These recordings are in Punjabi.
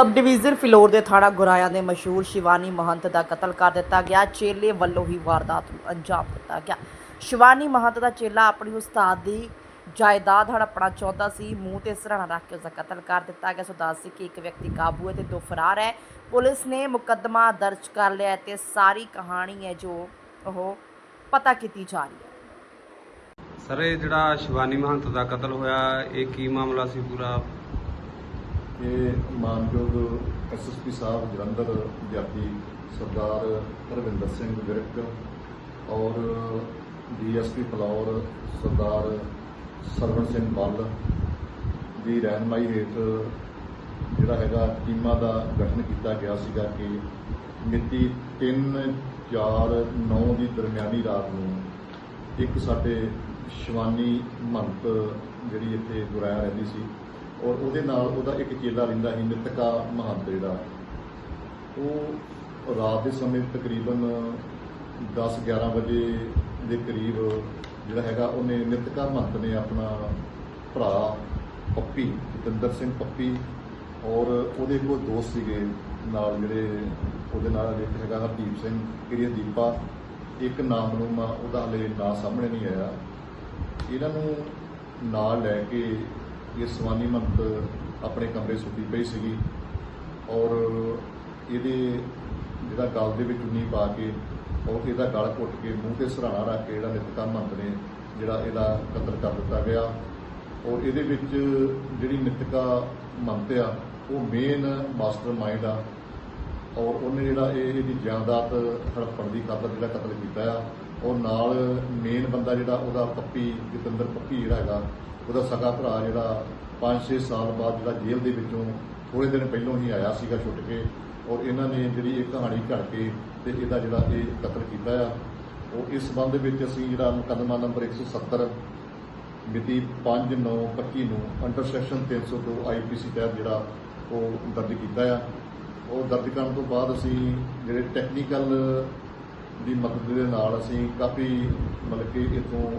ਸਬ ਡਿਵੀਜ਼ਨ ਫਿਲੌਰ ਦੇ ਥਾਣਾ ਗੁਰਾਇਆ ਦੇ ਮਸ਼ਹੂਰ ਸ਼ਿਵਾਨੀ ਮਹੰਤ ਦਾ ਕਤਲ ਕਰ ਦਿੱਤਾ ਗਿਆ। ਚੇਲੇ ਵੱਲੋਂ ਹੀ ਵਾਰਦਾਤ ਨੂੰ ਅੰਜਾਮ ਦਿੱਤਾ ਗਿਆ। ਸ਼ਿਵਾਨੀ ਮਹੰਤ ਦਾ ਚੇਲਾ ਆਪਣੀ ਉਸਤਾਦ ਦੀ ਜਾਇਦਾਦ ਹੜਪਣਾ ਚਾਹੁੰਦਾ ਸੀ। ਮੂੰਹ ਤੇ ਸਰਾਣਾ ਰੱਖ ਕੇ ਉਸ ਦਾ ਕਤਲ ਕਰ ਦਿੱਤਾ ਗਿਆ। ਸੋ ਦੱਸ ਸੀ ਕਿ ਇੱਕ ਵਿਅਕਤੀ ਕਾਬੂ ਹੈ ਤੇ ਦੋ ਫਰਾਰ ਹੈ। ਪੁਲਿਸ ਨੇ ਮੁਕੱਦਮਾ ਦਰਜ ਕਰ ਲਿਆ ਹੈ ਤੇ ਸਾਰੀ ਕਹਾਣੀ ਹੈ ਜੋ ਉਹ ਪਤਾ ਕੀਤੀ ਜਾ ਰਹੀ ਹੈ। ਸਰ, ਇਹ ਜਿਹੜਾ ਸ਼ਿਵਾਨੀ ਮਹੰਤ ਦਾ ਕਤਲ ਹੋਇਆ, ਇਹ ਕੀ ਮਾਮਲਾ ਸੀ ਪੂਰਾ? ਇਹ ਮਾਨਯੋਗ ਐਸਐਸਪੀ ਸਾਹਿਬ, ਜਲੰਧਰ ਜਾਤੀ ਸਰਦਾਰ ਰਵਿੰਦਰ ਸਿੰਘ ਵਿਰਕ ਔਰ ਡੀਐਸਪੀ ਫਲੌਰ ਸਰਦਾਰ ਸਰਵਣ ਸਿੰਘ ਬੱਲ ਦੀ ਰਹਿਨਮਾਈ ਹੇਠ ਜਿਹੜਾ ਹੈਗਾ ਟੀਮਾਂ ਦਾ ਗਠਨ ਕੀਤਾ ਗਿਆ ਸੀਗਾ ਕਿ ਮਿਤੀ 3 4 9 ਦੀ ਦਰਮਿਆਨੀ ਰਾਤ ਨੂੰ ਇੱਕ ਸਾਡੇ ਸ਼ਿਵਾਨੀ ਮੰਤ ਜਿਹੜੀ ਇੱਥੇ ਗੁਰਾਇਆ ਰਹਿੰਦੀ ਸੀ ਔਰ ਉਹਦੇ ਨਾਲ ਉਹਦਾ ਇੱਕ ਚੇਲਾ ਰਹਿੰਦਾ ਸੀ, ਨਿਤਕਾ ਮਹੰਤ ਜਿਹੜਾ। ਉਹ ਰਾਤ ਦੇ ਸਮੇਂ ਤਕਰੀਬਨ 10 11 ਵਜੇ ਦੇ ਕਰੀਬ ਜਿਹੜਾ ਹੈਗਾ, ਉਹਨੇ ਨਿਤਕਾ ਮਹੰਤ ਨੇ ਆਪਣਾ ਭਰਾ ਪੱਪੀ, ਜਤਿੰਦਰ ਸਿੰਘ ਪੱਪੀ ਔਰ ਉਹਦੇ ਕੋਲ ਦੋਸਤ ਸੀਗੇ ਨਾਲ ਜਿਹੜੇ ਉਹਦੇ ਨਾਲ ਇੱਕ ਹੈਗਾ ਹਰਦੀਪ ਸਿੰਘ ਕਿਰਿਆ ਦੀਪਾ। ਇੱਕ ਨਾਮ ਨੂੰ ਉਹਦਾ ਹਲੇ ਨਾਂ ਸਾਹਮਣੇ ਨਹੀਂ ਆਇਆ। ਇਹਨਾਂ ਨੂੰ ਨਾਲ ਲੈ ਕੇ ਇਹ ਸਵਾਨੀ ਮੰਤ ਆਪਣੇ ਕਮਰੇ ਸੁੱਤੀ ਪਈ ਸੀਗੀ ਔਰ ਇਹਦੇ ਜਿਹੜਾ ਗਲ ਦੇ ਵਿੱਚ ਉਨੀ ਪਾ ਕੇ ਔਰ ਇਹਦਾ ਗਲ ਘੁੱਟ ਕੇ ਮੂੰਹ ਤੇ ਸਰਾਣਾ ਰੱਖ ਕੇ ਜਿਹੜਾ ਨਿਤਕਾ ਮੰਤ ਨੇ, ਜਿਹੜਾ ਇਹਦਾ ਕਤਲ ਕਰ ਦਿੱਤਾ ਗਿਆ। ਔਰ ਇਹਦੇ ਵਿੱਚ ਜਿਹੜੀ ਨਿਤਕਾ ਮੰਤ ਆ, ਉਹ ਮੇਨ ਮਾਸਟਰ ਮਾਈਂਡ ਆ। ਔਰ ਉਹਨੇ ਜਿਹੜਾ ਇਹ ਇਹਦੀ ਜਾਇਦਾਦ ਹੜਪਣ ਦੀ ਖਾਤਰ ਜਿਹੜਾ ਕਤਲ ਕੀਤਾ ਆ ਔਰ ਨਾਲ ਮੇਨ ਬੰਦਾ ਜਿਹੜਾ ਉਹਦਾ ਪੱਪੀ, ਜਤਿੰਦਰ ਪੱਪੀ ਜਿਹੜਾ ਹੈਗਾ, ਉਹਦਾ ਸਗਾ ਭਰਾ ਜਿਹੜਾ 5-6 ਸਾਲ ਬਾਅਦ ਜਿਹੜਾ ਜੇਲ੍ਹ ਦੇ ਵਿੱਚੋਂ ਥੋੜੇ ਦਿਨ ਪਹਿਲਾਂ ਹੀ ਆਇਆ ਸੀਗਾ ਛੁੱਟ ਕੇ ਔਰ ਇਹਨਾਂ ਨੇ ਜਿਹੜੀ ਇਹ ਕਹਾਣੀ ਘੜ ਕੇ ਤੇ ਇਹਦਾ ਜਿਹੜਾ ਇਹ ਕਤਲ ਕੀਤਾ ਆ। ਉਹ ਇਸ ਸੰਬੰਧ ਵਿੱਚ ਅਸੀਂ ਜਿਹੜਾ ਮੁਕੱਦਮਾ ਨੰਬਰ 170 ਮਿਤੀ 5/9/25 ਨੂੰ ਅੰਡਰ ਸੈਕਸ਼ਨ 302 ਆਈਪੀਸੀ ਤਹਿਤ ਜਿਹੜਾ ਉਹ ਦਰਜ ਕੀਤਾ ਆ। ਉਹ ਦਰਜ ਕਰਨ ਤੋਂ ਬਾਅਦ ਅਸੀਂ ਜਿਹੜੇ ਟੈਕਨੀਕਲ ਦੀ ਮਦਦ ਦੇ ਨਾਲ ਅਸੀਂ ਕਾਫੀ ਮਤਲਬ ਕਿ ਇਥੋਂ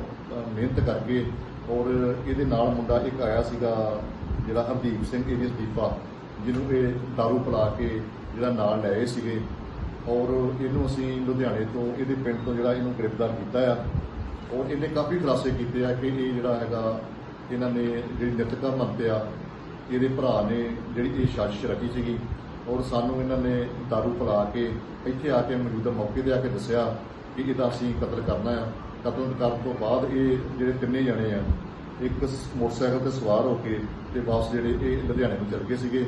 ਮਿਹਨਤ ਕਰਕੇ ਔਰ ਇਹਦੇ ਨਾਲ ਮੁੰਡਾ ਇੱਕ ਆਇਆ ਸੀਗਾ ਜਿਹੜਾ ਹਰਦੀਪ ਸਿੰਘ ਏਰੀਅਸ ਦੀਪਾ ਜਿਹਨੂੰ ਇਹ ਦਾਰੂ ਪਿਲਾ ਕੇ ਜਿਹੜਾ ਨਾਲ ਲਏ ਸੀਗੇ। ਔਰ ਇਹਨੂੰ ਅਸੀਂ ਲੁਧਿਆਣੇ ਤੋਂ, ਇਹਦੇ ਪਿੰਡ ਤੋਂ ਜਿਹੜਾ ਇਹਨੂੰ ਗ੍ਰਿਫਤਾਰ ਕੀਤਾ ਆ। ਔਰ ਇਹਨੇ ਕਾਫੀ ਖੁਲਾਸੇ ਕੀਤੇ ਆ ਕਿ ਇਹ ਜਿਹੜਾ ਹੈਗਾ, ਇਹਨਾਂ ਨੇ ਜਿਹੜੀ ਨਿਤਕਾ ਮੰਤਿਆ ਇਹਦੇ ਭਰਾ ਨੇ ਜਿਹੜੀ ਇਹ ਸਾਜ਼ਿਸ਼ ਰਚੀ ਸੀਗੀ। ਔਰ ਸਾਨੂੰ ਇਹਨਾਂ ਨੇ ਦਾਰੂ ਪਿਲਾ ਕੇ ਇੱਥੇ ਆ ਕੇ ਮੌਜੂਦਾ ਮੌਕੇ ਤੇ ਆ ਕੇ ਦੱਸਿਆ ਕਿ ਇਹਦਾ ਅਸੀਂ ਕਤਲ ਕਰਨਾ ਆ। ਕਤਲ ਕਰਨ ਤੋਂ ਬਾਅਦ ਇਹ ਜਿਹੜੇ ਤਿੰਨੇ ਜਣੇ ਆ, ਇੱਕ ਮੋਟਰਸਾਈਕਲ ਤੇ ਸਵਾਰ ਹੋ ਕੇ ਤੇ ਵਾਪਸ ਜਿਹੜੇ ਇਹ ਲੁਧਿਆਣੇ ਨੂੰ ਚਲ ਗਏ ਸੀਗੇ,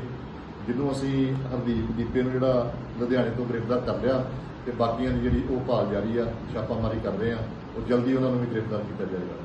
ਜਿਹਨੂੰ ਅਸੀਂ ਹਰਦੀਪ ਦੀਪੇ ਨੂੰ ਜਿਹੜਾ ਲੁਧਿਆਣੇ ਤੋਂ ਗ੍ਰਿਫਤਾਰ ਕਰ ਲਿਆ ਤੇ ਬਾਕੀਆਂ ਦੀ ਜਿਹੜੀ ਉਹ ਭਾਲ ਜਾਰੀ ਆ, ਛਾਪਾਮਾਰੀ ਕਰ ਰਹੇ ਆ, ਉਹ ਜਲਦੀ ਉਹਨਾਂ ਨੂੰ ਵੀ ਗ੍ਰਿਫਤਾਰ ਕੀਤਾ ਜਾਏਗਾ।